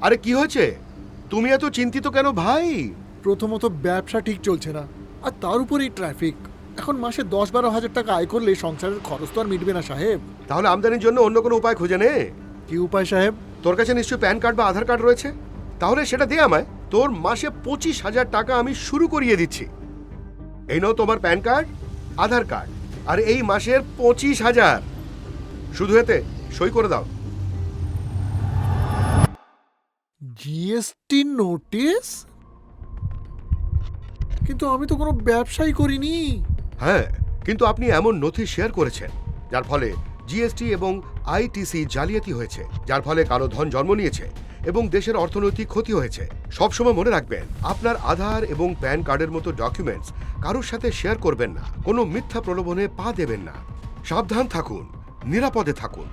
আরে কি হয়েছে? তুমি এত চিন্তিত কেন ভাই? প্রথমত ব্যবসা ঠিক চলছে না আর তার উপর এই ট্রাফিক এখন মাসে দশ বারো হাজার টাকা আয় করলে সংসারের খরচ তো আর মিটবে না সাহেব। তাহলে আমদানির জন্য অন্য কোনো উপায় খুঁজে নে। কি উপায় সাহেব? তোর কাছে নিশ্চয়ই প্যান কার্ড বা আধার কার্ড রয়েছে? তাহলে সেটা দে আমায়। তোর মাসে পঁচিশ হাজার টাকা আমি শুরু করিয়ে দিচ্ছি। এই নাও তোমার প্যান কার্ড আধার কার্ড আর এই মাসের পঁচিশ হাজার। শুধু এতে সই করে দাও। জিএসটি নোটিস কিন্তু আমি তো কোনো ব্যবসাই করিনি। হ্যাঁ কিন্তু আপনি এমন নথি শেয়ার করেছেন, যার ফলে জিএসটি এবং আইটিসি জালিয়াতি হয়েছে, যার ফলে কালো ধন জন্ম নিয়েছে এবং দেশের অর্থনৈতিক ক্ষতি হয়েছে। সবসময় মনে রাখবেন, আপনার আধার এবং প্যান কার্ডের মতো ডকুমেন্টস কারোর সাথে শেয়ার করবেন না, কোনো মিথ্যা প্রলোভনে পা দেবেন না। সাবধান থাকুন, নিরাপদে থাকুন।